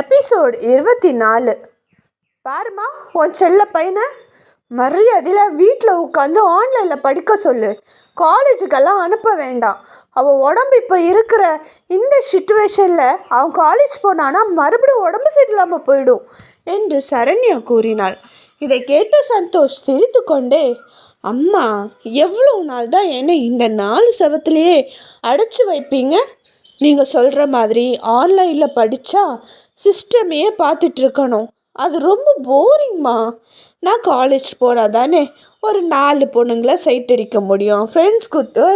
Episode இருபத்தி நாலு பாருமா உன் செல்ல பையனை மரியாதையில் வீட்டில் உட்காந்து ஆன்லைனில் படிக்க சொல்லு. காலேஜுக்கெல்லாம் அனுப்ப வேண்டாம். அவள் உடம்பு இப்போ இருக்கிற இந்த சுச்சுவேஷனில் அவன் காலேஜ் போனான்னா மறுபடியும் உடம்பு சரியில்லாமல் போயிடும் என்று சரண்யா கூறினாள். இதை கேட்டு சந்தோஷ் சிரித்து கொண்டே அம்மா எவ்வளோ நாள் தான் என்னை இந்த நாலு செவத்துலேயே அடைச்சி வைப்பீங்க? நீங்கள் சொல்கிற மாதிரி ஆன்லைனில் படித்தா சிஸ்டமையே பார்த்துட்டு இருக்கணும் அது ரொம்ப போரிங்மா நான் காலேஜ் போனால் தானே ஒரு நாலு பொண்ணுங்களை சைட் அடிக்க முடியும் ஃப்ரெண்ட்ஸ் குத்து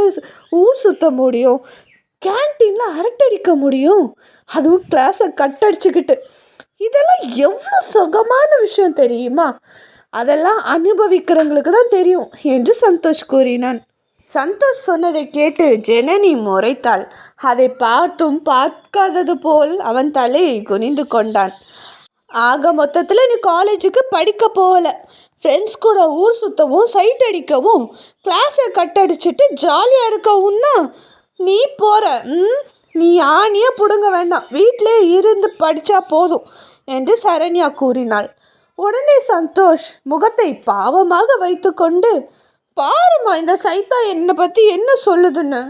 ஊர் சுற்ற முடியும் கேன்டீனில் அரட்டடிக்க முடியும். அதுவும் கிளாஸை கட் அடிச்சுக்கிட்டு. இதெல்லாம் எவ்வளோ சுகமான விஷயம் தெரியுமா? அதெல்லாம் அனுபவிக்கிறவங்களுக்கு தான் தெரியும் என்று சந்தோஷ் கூறினான். சந்தோஷ் சொன்னதை கேட்டு ஜெனனி முறைத்தாள். அதை பார்த்தும் பார்க்காதது போல் அவன் தலையை குனிந்து கொண்டான். ஆக மொத்தத்தில் நீ காலேஜுக்கு படிக்க போகல. ஃப்ரெண்ட்ஸ் கூட ஊர் சுத்தவும் சைட் அடிக்கவும் கிளாஸை கட் அடிச்சிட்டு ஜாலியாக இருக்கவும்னா நீ போகிற ம்? நீ ஆணியே பிடுங்க வேண்டாம். வீட்டிலே இருந்து படித்தா போதும் என்று சரண்யா கூறினாள். உடனே சந்தோஷ் முகத்தை பாவமாக வைத்துக்கொண்டு பாருமா இந்த சைத்தா என்னை பற்றி என்ன சொல்லுதுன்னு?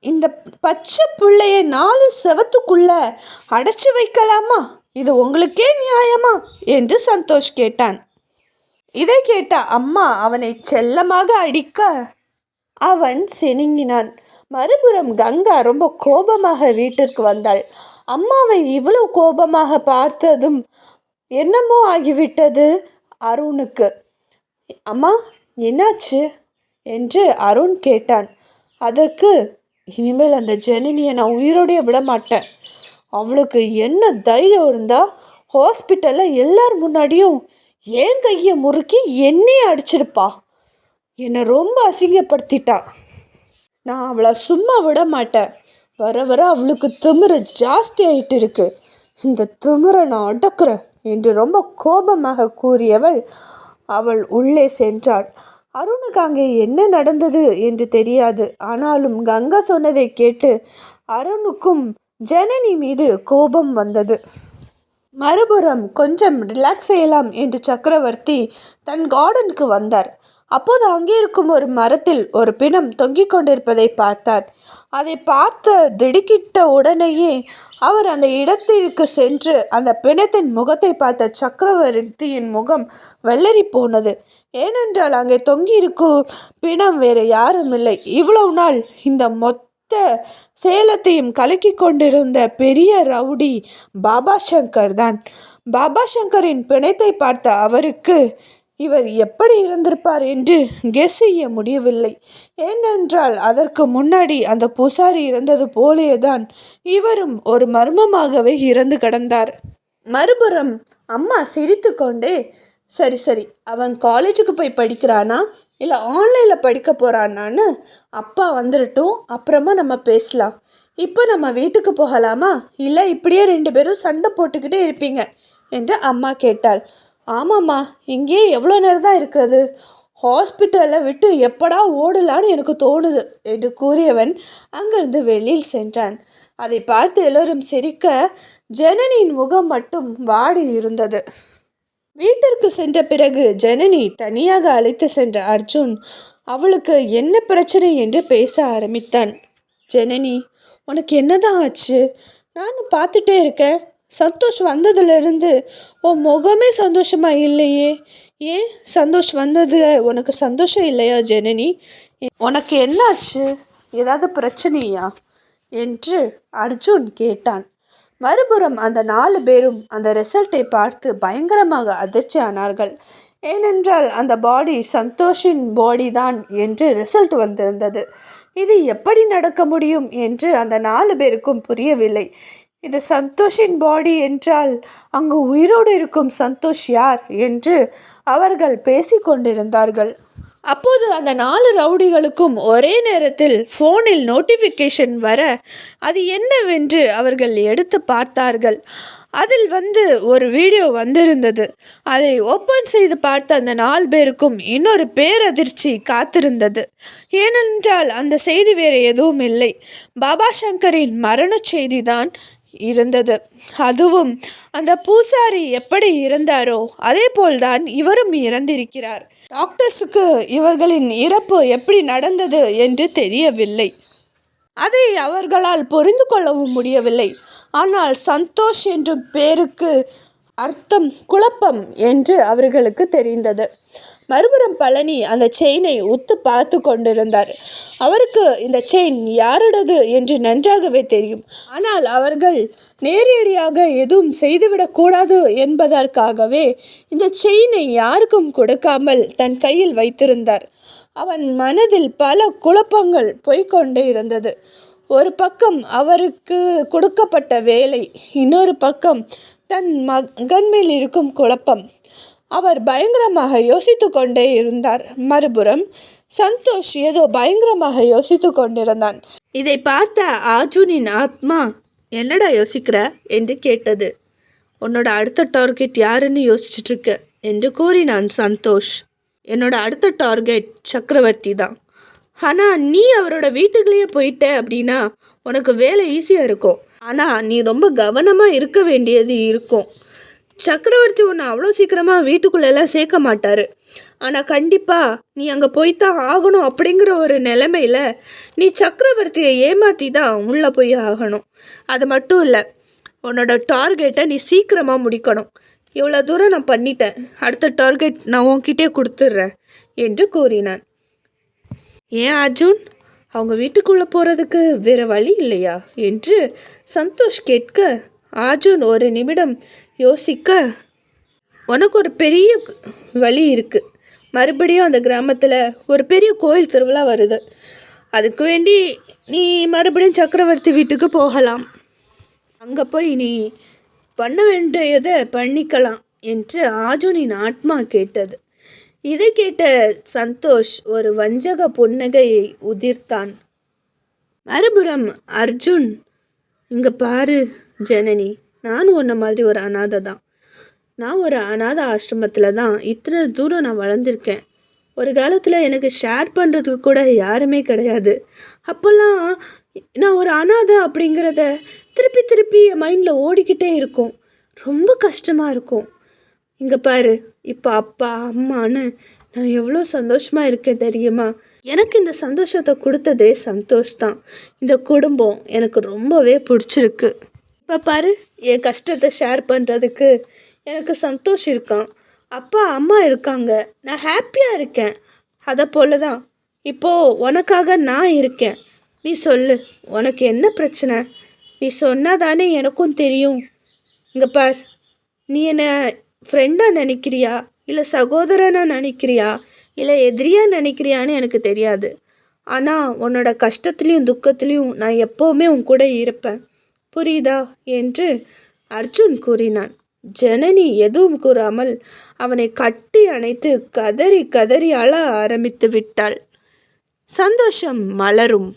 இந்த பச்சை பிள்ளைய நாலு செவத்துக்குள்ள அடைச்சி வைக்கலாமா? இது உங்களுக்கே நியாயமா? என்று சந்தோஷ் கேட்டான். இதை கேட்ட அம்மா அவனை செல்லமாக அடிக்க அவன் செனுங்கினான். மறுபுறம் கங்கா ரொம்ப கோபமாக வீட்டிற்கு வந்தாள். அம்மாவை இவ்வளவு கோபமாக பார்த்ததும் என்னமோ ஆகிவிட்டது அருணுக்கு. அம்மா என்னாச்சு? என்று அருண் கேட்டான். அதற்கு இனிமேல் அந்த ஜெனினியை நான் உயிரோடையே விட மாட்டேன் அவளுக்கு என்ன தைரியம் இருந்தால் ஹாஸ்பிட்டலில் எல்லார் முன்னாடியும் ஏன் கையை முறுக்கி என்னையே அடிச்சிருப்பா. என்னை ரொம்ப அசிங்கப்படுத்திட்டா. நான் அவளை சும்மா விட மாட்டேன் வர வர அவளுக்கு திமிர ஜாஸ்தி ஆயிட்டு இருக்கு. இந்த திமிரை நான் அடக்குறேன் என்று ரொம்ப கோபமாக கூறியவள் அவள் உள்ளே சென்றாள். அருணுக்கு அங்கே என்ன நடந்தது என்று தெரியாது. ஆனாலும் கங்கா சொன்னதை கேட்டு அருணுக்கும் ஜனனி மீது கோபம் வந்தது. மறுபுறம் கொஞ்சம் ரிலாக்ஸ் செய்யலாம் என்று சக்கரவர்த்தி தன் கார்டனுக்கு வந்தார். அப்போது அங்கே இருக்கும் ஒரு மரத்தில் ஒரு பிணம் தொங்கிக் கொண்டிருப்பதை பார்த்தார் அதை பார்த்த திடுக்கிட்ட உடனேயே அவர் அந்த இடத்திற்கு சென்று அந்த பிணத்தின் முகத்தை பார்த்த சக்கரவர்த்தியின் முகம் வெள்ளரி போனது. ஏனென்றால் அங்கே தொங்கியிருக்கும் பிணம் வேறு யாரும் இல்லை. இவ்வளவு நாள் இந்த மொத்த சேலத்தையும் கலக்கி கொண்டிருந்த பெரிய ரவுடி பாபா சங்கர் தான் பாபா சங்கரின் பிணத்தை பார்த்த அவருக்கு இவர் எப்படி இருந்திருப்பார் என்று கெஸ் செய்ய முடியவில்லை. ஏனென்றால் அதற்கு முன்னாடி அந்த பூசாரி இருந்தது போலேதான் இவரும் ஒரு மர்மமாகவே இறந்து கிடந்தார். மறுபுறம் அம்மா சிரித்து கொண்டே சரி சரி அவன் காலேஜுக்கு போய் படிக்கிறானா? இல்லை ஆன்லைனில் படிக்க போகிறானான்னு அப்பா வந்துடட்டும் அப்புறமா நம்ம பேசலாம். இப்போ நம்ம வீட்டுக்கு போகலாமா? இல்லை இப்படியே ரெண்டு பேரும் சண்டை போட்டுக்கிட்டே இருப்பீங்க? என்று அம்மா கேட்டாள். ஆமாம்மா இங்கேயே எவ்வளோ நேரம் தான் இருக்கிறது? ஹாஸ்பிட்டலை விட்டு எப்படா ஓடலான்னு எனக்கு தோணுது என்று கூறியவன் அங்கிருந்து வெளியில் சென்றான். அதை பார்த்து எல்லோரும் சிரிக்க ஜனனியின் முகம் மட்டும் வாடி இருந்தது. வீட்டிற்கு சென்ற பிறகு ஜனனி தனியாக அழைத்து சென்ற அர்ஜுன் அவளுக்கு என்ன பிரச்சனை? என்று பேச ஆரம்பித்தான். ஜனனி உனக்கு என்னதான் ஆச்சு? நானும் பார்த்துட்டே இருக்கேன். சந்தோஷ் வந்ததுலேருந்து உன் முகமே சந்தோஷமா இல்லையே. ஏன் சந்தோஷ் வந்ததில் உனக்கு சந்தோஷம் இல்லையா ஜனனி? உனக்கு என்னாச்சு? ஏதாவது பிரச்சனையா? என்று அர்ஜுன் கேட்டான். மறுபுறம் அந்த நாலு பேரும் அந்த ரிசல்ட்டை பார்த்து பயங்கரமாக அதிர்ச்சி ஆனார்கள். ஏனென்றால் அந்த பாடி சந்தோஷின் பாடி தான் என்று ரிசல்ட் வந்திருந்தது. இது எப்படி நடக்க முடியும் என்று அந்த நாலு பேருக்கும் புரியவில்லை. இது சந்தோஷின் பாடி என்றால் அங்கு உயிரோடு இருக்கும் சந்தோஷ் யார் என்று அவர்கள் பேசிக்கொண்டிருந்தார்கள் அப்போது அந்த நாலு ரவுடிகளுக்கும் ஒரே நேரத்தில் ஃபோனில் நோட்டிஃபிகேஷன் வர அது என்னவென்று அவர்கள் எடுத்து பார்த்தார்கள். அதில் வந்து ஒரு வீடியோ வந்திருந்தது. அதை ஓப்பன் செய்து பார்த்த அந்த நாலு பேருக்கும் இன்னொரு பேரதிர்ச்சி காத்திருந்தது. ஏனென்றால் அந்த செய்தி வேறு எதுவும் இல்லை. பாபா சங்கரின் மரண செய்திதான் இருந்தது. அதுவும் அந்த பூசாரி எப்படி இறந்தாரோ அதே போல்தான் இவரும் இறந்திருக்கிறார். டாக்டர்ஸுக்கு இவர்களின் இறப்பு எப்படி நடந்தது என்று தெரியவில்லை. அதை அவர்களால் புரிந்து கொள்ளவும் முடியவில்லை. ஆனால் சந்தோஷ் என்ற பேருக்கு அர்த்தம் குழப்பம் என்று அவர்களுக்கு தெரிந்தது. மறுபுறம் பழனி அந்த செயினை உத்து பார்த்து கொண்டிருந்தார். அவருக்கு இந்த செயின் யாருடையது என்று நன்றாகவே தெரியும். ஆனால் அவர்கள் நேரடியாக எதுவும் செய்துவிடக்கூடாது என்பதற்காகவே இந்த செயினை யாருக்கும் கொடுக்காமல் தன் கையில் வைத்திருந்தார். அவன் மனதில் பல குழப்பங்கள் போய்கொண்டே இருந்தது. ஒரு பக்கம் அவருக்கு கொடுக்கப்பட்ட வேலை இன்னொரு பக்கம் தன் மகன் மேல் இருக்கும் குழப்பம். அவர் பயங்கரமாக யோசித்து கொண்டே இருந்தார். மறுபுறம் சந்தோஷ் ஏதோ பயங்கரமாக யோசித்து கொண்டிருந்தான் இதை பார்த்த ஆர்ஜுனின் ஆத்மா என்னடா யோசிக்கிற? என்று கேட்டது. உன்னோட அடுத்த டார்கெட் யாருன்னு யோசிச்சுட்டு இருக்க என்று கூறினான் சந்தோஷ். என்னோட அடுத்த டார்கெட் சக்கரவர்த்தி தான். ஆனால் நீ அவரோட வீட்டுக்குள்ளேயே போயிட்ட அப்படின்னா உனக்கு வேலை ஈஸியாக இருக்கும். ஆனால் நீ ரொம்ப கவனமாக இருக்க வேண்டியது இருக்கும். சக்கரவர்த்தி உன்னை அவ்வளோ சீக்கிரமாக வீட்டுக்குள்ளெல்லாம் சேர்க்க மாட்டார். ஆனால் கண்டிப்பாக நீ அங்கே போய்த்தான் ஆகணும் அப்படிங்கிற ஒரு நிலைமையில் நீ சக்கரவர்த்தியை ஏமாற்றி தான் உள்ளே போய் ஆகணும். அது மட்டும் இல்லை உன்னோட டார்கெட்டை நீ சீக்கிரமாக முடிக்கணும். இவ்வளோ தூரம் நான் பண்ணிட்டேன். அடுத்த டார்கெட் நான் உன்கிட்டே கொடுத்துட்றேன் என்று கூறினான். ஏன் அர்ஜுன்? அவங்க வீட்டுக்குள்ளே போகிறதுக்கு வேறு வழி இல்லையா? என்று சந்தோஷ் கேட்க அர்ஜுன் ஒரு நிமிடம் யோசிக்க உனக்கு ஒரு பெரிய வழி இருக்குது மறுபடியும் அந்த கிராமத்தில் ஒரு பெரிய கோயில் திருவிழா வருது. அதுக்கு வேண்டி நீ மறுபடியும் சக்கரவர்த்தி வீட்டுக்கு போகலாம். அங்கே போய் நீ பண்ண வேண்டியதை பண்ணிக்கலாம் என்று ஆஜுனின் ஆத்மா கேட்டது. இதை கேட்ட சந்தோஷ் ஒரு வஞ்சக புன்னகையை உதிர்த்தான். மறுபுறம் அர்ஜுன் இங்கே பாரு. ஜனனி நானும் உன்ன மாதிரி ஒரு அனாதை தான். நான் ஒரு அனாதை ஆசிரமத்தில் தான் இத்தனை தூரம் நான் வளர்ந்துருக்கேன். ஒரு காலத்தில் எனக்கு ஷேர் பண்ணுறதுக்கு கூட யாருமே கிடையாது. அப்போல்லாம் நான் ஒரு அனாதை அப்படிங்கிறத திருப்பி திருப்பி என் மைண்டில் ஓடிக்கிட்டே இருக்கும். ரொம்ப கஷ்டமாக இருக்கும். இங்கே பாரு இப்போ அப்பா அம்மான்னு நான் எவ்வளோ சந்தோஷமாக இருக்கேன் தெரியுமா? எனக்கு இந்த சந்தோஷத்தை கொடுத்ததே சந்தோஷ் தான். இந்த குடும்பம் எனக்கு ரொம்பவே பிடிச்சிருக்கு. இப்போ பாரு என் கஷ்டத்தை ஷேர் பண்ணுறதுக்கு எனக்கு சந்தோஷ் இருக்கான். அப்பா அம்மா இருக்காங்க. நான் ஹாப்பியாக இருக்கேன். அதை போல தான் இப்போது உனக்காக நான் இருக்கேன். நீ சொல்லு உனக்கு என்ன பிரச்சனை? நீ சொன்னால் தானே எனக்கும் தெரியும். இங்கே பார் நீ என்னை ஃப்ரெண்டாக நினைக்கிறியா? இல்லை சகோதரனாக நினைக்கிறியா? இல்லை எதிரியாக நினைக்கிறியான்னு எனக்கு தெரியாது. ஆனால் உன்னோட கஷ்டத்துலேயும் துக்கத்துலேயும் நான் எப்போவுமே உன் கூட இருப்பேன். புரியுதா? என்று அர்ஜுன் கூறினான். ஜனனி எதுவும் கூறாமல் அவனை கட்டி அணைத்து கதறி கதறி அழ ஆரம்பித்து விட்டாள். சந்தோஷம் மலரும்.